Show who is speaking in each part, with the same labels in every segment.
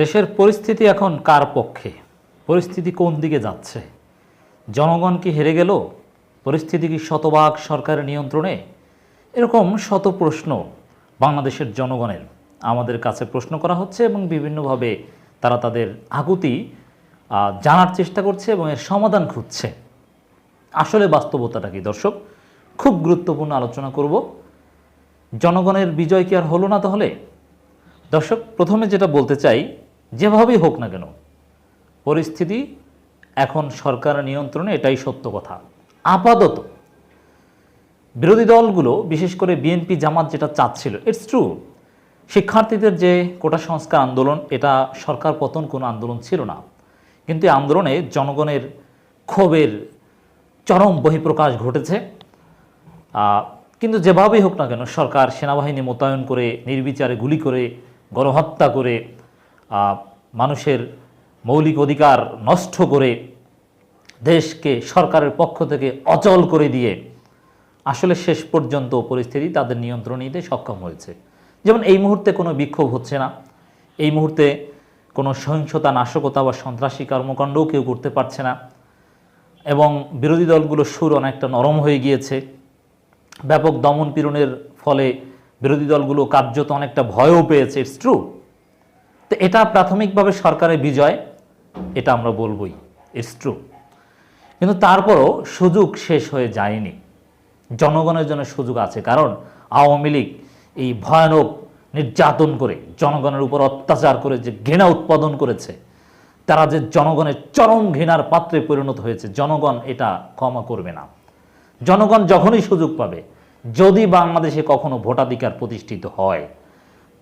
Speaker 1: দেশের পরিস্থিতি এখন কার পক্ষে? পরিস্থিতি কোন দিকে যাচ্ছে? জনগণ কি হেরে গেল? পরিস্থিতি কি শতভাগ সরকারের নিয়ন্ত্রণে? এরকম শত প্রশ্ন বাংলাদেশের জনগণের। আমাদের কাছে প্রশ্ন করা হচ্ছে এবং বিভিন্নভাবে তারা তাদের আকুতি জানার চেষ্টা করছে এবং এর সমাধান খুঁজছে। আসলে বাস্তবতাটা কি, দর্শক? খুব গুরুত্বপূর্ণ আলোচনা করব। জনগণের বিজয় কি আর হলো না তাহলে? দর্শক, প্রথমে যেটা বলতে চাই যেভাবেই হোক না কেন, পরিস্থিতি এখন সরকার নিয়ন্ত্রণে এটাই সত্য কথা। আপাতত বিরোধী দলগুলো, বিশেষ করে বিএনপি জামাত যেটা চাচ্ছিল ইটস ট্রু শিক্ষার্থীদের যে কোটা সংস্কার আন্দোলন, এটা সরকার পতন কোনো আন্দোলন ছিল না। কিন্তু আন্দোলনে জনগণের ক্ষোভের চরম বহিঃপ্রকাশ ঘটেছে। কিন্তু যেভাবেই হোক না কেন, সরকার সেনাবাহিনী মোতায়েন করে, নির্বিচারে গুলি করে, গণহত্যা করে মানুষের মৌলিক অধিকার নষ্ট করে দেশকে, সরকারের পক্ষ থেকে অচল করে দিয়ে আসলে শেষ পর্যন্ত পরিস্থিতি তাদের নিয়ন্ত্রণ নিতে সক্ষম হয়েছে। যেমন এই মুহূর্তে কোনো বিক্ষোভ হচ্ছে না। এই মুহূর্তে কোনো সহিংসতা, নাশকতা বা সন্ত্রাসী কর্মকাণ্ডও কেউ করতে পারছে না। এবং বিরোধী দলগুলোর সুর অনেকটা নরম হয়ে গিয়েছে। ব্যাপক দমন পীড়নের ফলে বিরোধী দলগুলো কার্যত অনেকটা ভয়ও পেয়েছে। ইটস ট্রু তো এটা প্রাথমিকভাবে সরকারের বিজয়, এটা আমরা বলবই ইটস ট্রু কিন্তু তারপরও সুযোগ শেষ হয়ে যায়নি। জনগণের জন্য সুযোগ আছে, কারণ আওয়ামী লীগ এই ভয়ানক নির্যাতন করে, জনগণের উপর অত্যাচার করে, যে ঘৃণা উৎপাদন করেছে, তারা যে জনগণের চরম ঘৃণার পাত্রে পরিণত হয়েছে, জনগণ এটা ক্ষমা করবে না। জনগণ যখনই সুযোগ পাবে, যদি বাংলাদেশে কখনো ভোটাধিকার প্রতিষ্ঠিত হয়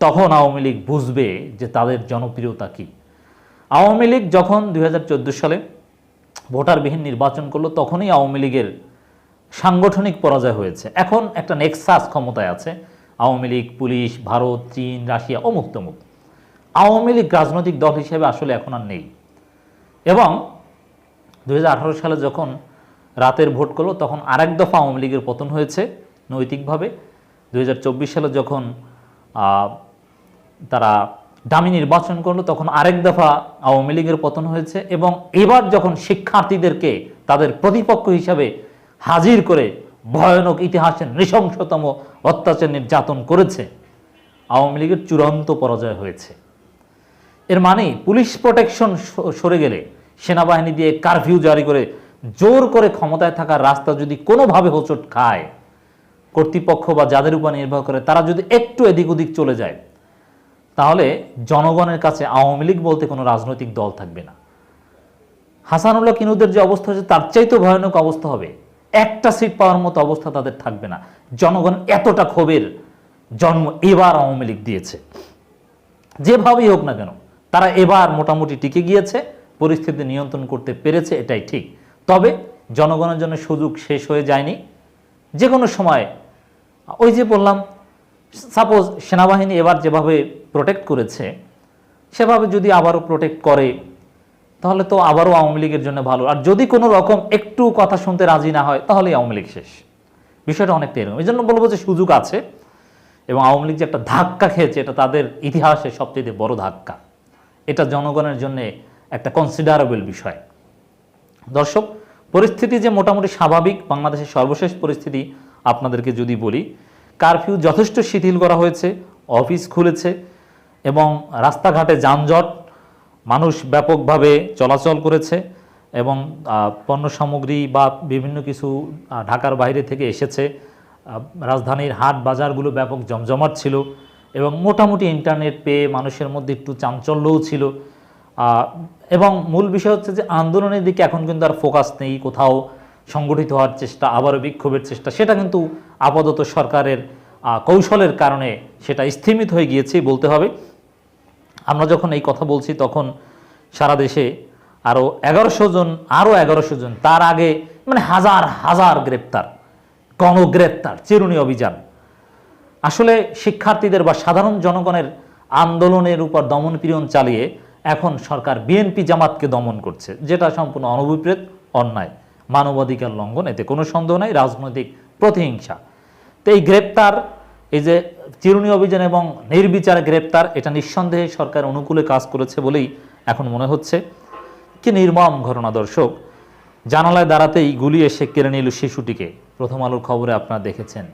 Speaker 1: তখন আওয়ামী লীগ বুঝবে যে তাদের জনপ্রিয়তা কী। আওয়ামী লীগ যখন দু হাজার চোদ্দ সালে ভোটারবিহীন নির্বাচন করল, তখনই আওয়ামী লীগের সাংগঠনিক পরাজয় হয়েছে। এখন একটা নেক্সাস ক্ষমতায় আছে। আওয়ামী লীগ, পুলিশ, ভারত, চীন, রাশিয়া, অমুক তমুক। আওয়ামী লীগ রাজনৈতিক দল হিসেবে আসলে এখন আর নেই। এবং দু হাজার আঠারো সালে যখন রাতের ভোট করল, তখন আরেক দফা আওয়ামী লীগের পতন হয়েছে নৈতিকভাবে। দু হাজার চব্বিশ সালে যখন তারা দামি নির্বাচন করল, তখন আরেক দফা আওয়ামী লীগের পতন হয়েছে এবং এবার যখন শিক্ষার্থীদেরকে তাদের প্রতিপক্ষ হিসাবে হাজির করে ভয়ানক ইতিহাসের নৃশংসতম অত্যাচার নির্যাতন করেছে, আওয়ামী লীগের চূড়ান্ত পরাজয় হয়েছে। এর মানে পুলিশ প্রোটেকশন সরে গেলে সেনাবাহিনী দিয়ে কারফিউ জারি করে জোর করে ক্ষমতায় থাকার রাস্তা যদি কোনোভাবে হোঁচট খায়, কর্তৃপক্ষ বা যাদের উপর নির্ভর করে তারা যদি একটু এদিক ওদিক চলে যায় তাহলে জনগণের কাছে আওয়ামী লীগ বলতে কোনো রাজনৈতিক দল থাকবে না। হাসানুল্লাহ কিনুদের যে অবস্থা হচ্ছে তার চাইতেও ভয়ানক অবস্থা হবে। একটা সিট পাওয়ার মতো অবস্থা তাদের থাকবে না। জনগণ এতটা ক্ষোভের জন্ম এবার আওয়ামী লীগ দিয়েছে। যেভাবেই হোক না কেন, তারা এবার মোটামুটি টিকে গিয়েছে, পরিস্থিতি নিয়ন্ত্রণ করতে পেরেছে, এটাই ঠিক। তবে জনগণের জন্য সুযোগ শেষ হয়ে যায়নি। যে কোনো সময়, ওই যে বললাম সাপোজ সেনাবাহিনী এবার যেভাবে প্রোটেক্ট করেছে, সেভাবে যদি আবারও প্রোটেক্ট করে, তাহলে তো আবারও আওয়ামী লীগের জন্য ভালো। আর যদি কোনো রকম একটু কথা শুনতে রাজি না হয়, তাহলেই আওয়ামী লীগ শেষ। বিষয়টা অনেকটা এরকম। এই জন্য বলব যে সুযোগ আছে, এবং আওয়ামী লীগ যে একটা ধাক্কা খেয়েছে, এটা তাদের ইতিহাসে সবচেয়ে বড় ধাক্কা। এটা জনগণের জন্য একটা কনসিডারেবল বিষয়। দর্শক, পরিস্থিতি যে মোটামুটি স্বাভাবিক, বাংলাদেশের সর্বশেষ পরিস্থিতি আপনাদেরকে যদি বলি কারফিউ যথেষ্ট শিথিল করা হয়েছে, অফিস খুলেছে এবং রাস্তাঘাটে যানজট মানুষ ব্যাপকভাবে চলাচল করেছে এবং পণ্য সামগ্রী বা বিভিন্ন কিছু ঢাকার বাইরে থেকে এসেছে। রাজধানীর হাট বাজারগুলো ব্যাপক জমজমাট ছিল এবং মোটামুটি ইন্টারনেট পেয়ে মানুষের মধ্যে একটু চাঞ্চল্যও ছিল। এবং মূল বিষয় হচ্ছে যে আন্দোলনের দিকে এখন কিন্তু আর ফোকাস নেই। কোথাও সংগঠিত হওয়ার চেষ্টা, আবারও বিক্ষোভের চেষ্টা, সেটা কিন্তু আপাতত সরকারের কৌশলের কারণে সেটা স্থিমিত হয়ে গিয়েছে বলতে হবে। আমরা যখন এই কথা বলছি তখন সারা দেশে আরও এগারোশো জন আরও এগারোশো জন, তার আগে মানে হাজার হাজার গ্রেপ্তার, গণগ্রেপ্তার, চিরুনি অভিযান। আসলে শিক্ষার্থীদের বা সাধারণ জনগণের আন্দোলনের উপর দমন পীড়ন চালিয়ে এখন সরকার বিএনপি জামাতকে দমন করছে, যেটা সম্পূর্ণ অনভিপ্রেত, অন্যায়। মানবাধিকার লঙ্ঘন, এতে কোনো সন্দেহ নাই, রাজনৈতিক প্রতিহিংসা। তো এই গ্রেপ্তার, এই যে চিরুনি অভিযান এবং নির্বিচারে গ্রেপ্তার, এটা নিঃসন্দেহে সরকার অনুকূলে কাজ করেছে বলেই এখন মনে হচ্ছে। কি নির্মম ঘটনা, দর্শক। জানালায় দাঁড়াতেই গুলি এসে কেড়ে নিল শিশুটিকে। প্রথম আলোর খবরে আপনারা দেখেছেন।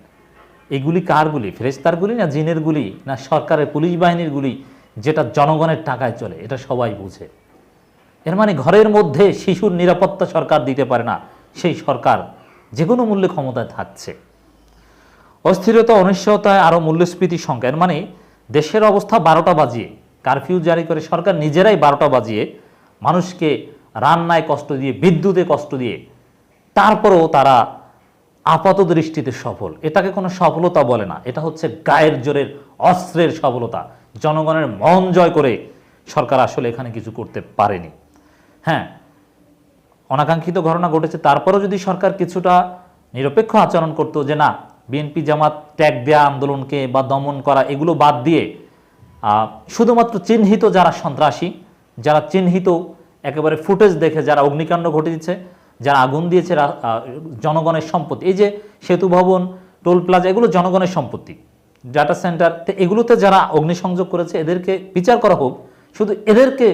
Speaker 1: এগুলি কার গুলি? ফেরেস্তার গুলি না জিনের গুলি? না সরকারের পুলিশ বাহিনীর গুলি? যেটা জনগণের টাকায় চলে, এটা সবাই বুঝে। এর মানে ঘরের মধ্যে শিশুর নিরাপত্তা সরকার দিতে পারে না। সেই সরকার যে কোনো মূল্যে ক্ষমতায় থাকছে। অস্থিরতা, অনিশ্চয়তায় আরও মূল্যস্ফীতি সংখ্যা এর মানে দেশের অবস্থা বারোটা বাজিয়ে কারফিউ জারি করে সরকার নিজেরাই বারোটা বাজিয়ে, মানুষকে রান্নায় কষ্ট দিয়ে, বিদ্যুতে কষ্ট দিয়ে, তারপরেও তারা আপাত দৃষ্টিতে সফল। এটাকে কোনো সফলতা বলে না। এটা হচ্ছে গায়ের জোরের, অস্ত্রের সফলতা। জনগণের মন জয় করে সরকার আসলে এখানে কিছু করতে পারেনি। হ্যাঁ অনাকাঙ্ক্ষিত ঘটনা ঘটেছে। তারপরও যদি সরকার কিছুটা নিরপেক্ষ আচরণ করতো যে না বিএনপি জামাত ত্যাগ দেয়া আন্দোলনকে বা দমন করা এগুলো বাদ দিয়ে শুধুমাত্র চিহ্নিত যারা সন্ত্রাসী, যারা চিহ্নিত একেবারে ফুটেজ দেখে যারা অগ্নিকাণ্ড ঘটিয়েছে, যারা আগুন দিয়েছে জনগণের সম্পত্তি। এই যে সেতু ভবন, টোল প্লাজা, এগুলো জনগণের সম্পত্তি। ডাটা সেন্টার এগুলোতে যারা অগ্নিসংযোগ করেছে, এদেরকে বিচার করা হোক, শুধু এদেরকে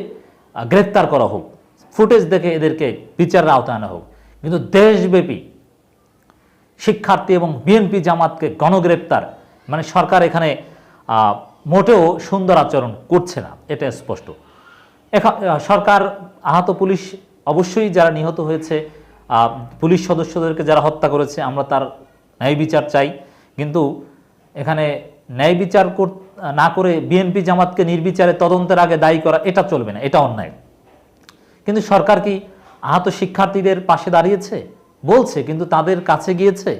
Speaker 1: গ্রেপ্তার করা হোক, ফুটেজ দেখে এদেরকে বিচারের আওতায় আনা হোক। কিন্তু দেশব্যাপী শিক্ষার্থী এবং বিএনপি জামাতকে গণগ্রেপ্তার। মানে সরকার এখানে মোটেও সুন্দর আচরণ করছে না এটা স্পষ্ট। এখা- আহ, সরকার আহত পুলিশ অবশ্যই যারা নিহত হয়েছে পুলিশ সদস্যদেরকে যারা হত্যা করেছে আমরা তার ন্যায় বিচার চাই। কিন্তু এখানে ন্যায় বিচার না করে বিএনপি জামাতকে নির্বিচারে তদন্তের আগে দায়ী করা এটা চলবে না এটা অন্যায়। কিন্তু সরকার কি আহত শিক্ষার্থীদের পাশে দাঁড়িয়েছে? বলছে, কিন্তু তাদের কাছে গিয়েছে?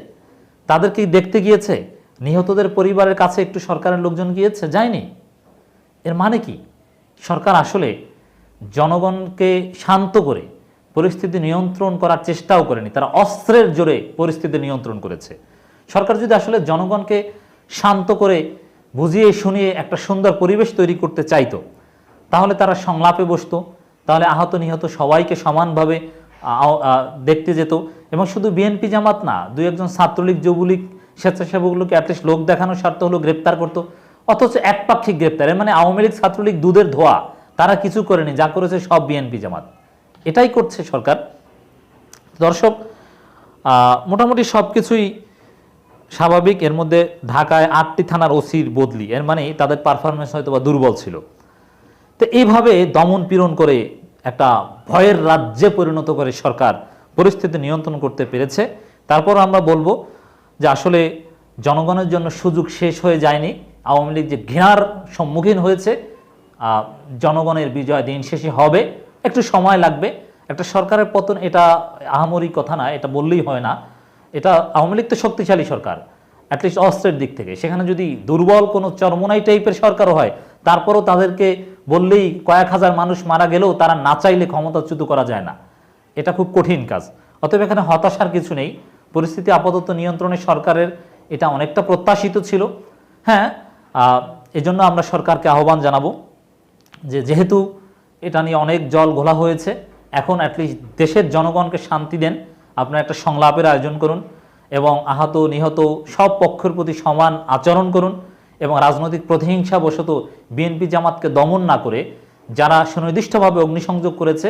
Speaker 1: তাদের কি দেখতে গিয়েছে? নিহতদের পরিবারের কাছে একটু সরকারের লোকজন গিয়েছে? যায়নি। এর মানে কি? সরকার আসলে জনগণকে শান্ত করে পরিস্থিতি নিয়ন্ত্রণ করার চেষ্টাও করেনি। তারা অস্ত্রের জোরে পরিস্থিতি নিয়ন্ত্রণ করেছে। সরকার যদি আসলে জনগণকে শান্ত করে বুঝিয়ে শুনিয়ে একটা সুন্দর পরিবেশ তৈরি করতে চাইতো, তাহলে তারা সংলাপে বসতো, তাহলে আহত নিহত সবাইকে সমানভাবে দেখতে যেত। এবং শুধু বিএনপি জামাত না, দুই একজন ছাত্রলীগ, যুবলীগ, স্বেচ্ছাসেবকগুলোকে অ্যাটলিস্ট লোক দেখানোর স্বার্থ হলো গ্রেপ্তার করতো। অথচ একপাক্ষিক গ্রেপ্তার মানে আওয়ামী লীগ ছাত্রলীগ দুধের ধোয়া, তারা কিছু করেনি, যা করেছে সব বিএনপি জামাত। এটাই করছে সরকার। দর্শক মোটামুটি সব কিছুই স্বাভাবিক। এর মধ্যে ঢাকায় আটটি থানার ওসির বদলি, এর মানে তাদের পারফরমেন্স হয়তো বা দুর্বল ছিল। তো এইভাবে দমন পীড়ন করে একটা ভয়ের রাজ্যে পরিণত করে সরকার পরিস্থিতি নিয়ন্ত্রণ করতে পেরেছে। তারপর আমরা বলব যে আসলে জনগণের জন্য সুযোগ শেষ হয়ে যায়নি। আওয়ামী লীগ যে ঘৃণার সম্মুখীন হয়েছে জনগণের বিজয় দিন শেষে হবে। একটু সময় লাগবে। একটা সরকারের পতন এটা আহামরি কথা না, এটা বললেই হয় না। এটা আওয়ামী লীগ তো শক্তিশালী সরকার অ্যাটলিস্ট অস্ত্রের দিক থেকে। সেখানে যদি দুর্বল কোনো চরমোনাই টাইপের সরকারও হয়, তারপরও তাদেরকে বললেই কয়েক হাজার মানুষ মারা গেলেও তারা না চাইলে ক্ষমতাচ্যুত করা যায় না। এটা খুব কঠিন কাজ। অতএব এখানে হতাশার কিছু নেই। পরিস্থিতি আপাতত নিয়ন্ত্রণে সরকারের এটা অনেকটা প্রত্যাশিত ছিল। হ্যাঁ এজন্য আমরা সরকারকে আহ্বান জানাব যে যেহেতু এটা নিয়ে অনেক জল ঘোলা হয়েছে, এখন অ্যাটলিস্ট দেশের জনগণকে শান্তি দেন, আপনার একটা সংলাপের আয়োজন করুন এবং আহত, নিহত সব পক্ষের প্রতি সমান আচরণ করুন এবং রাজনৈতিক প্রতিহিংসা বশত বিএনপি জামাতকে দমন না করে যারা সুনির্দিষ্টভাবে অগ্নিসংযোগ করেছে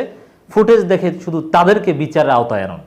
Speaker 1: ফুটেজ দেখে শুধু তাদেরকে বিচারের আওতায় আনুন।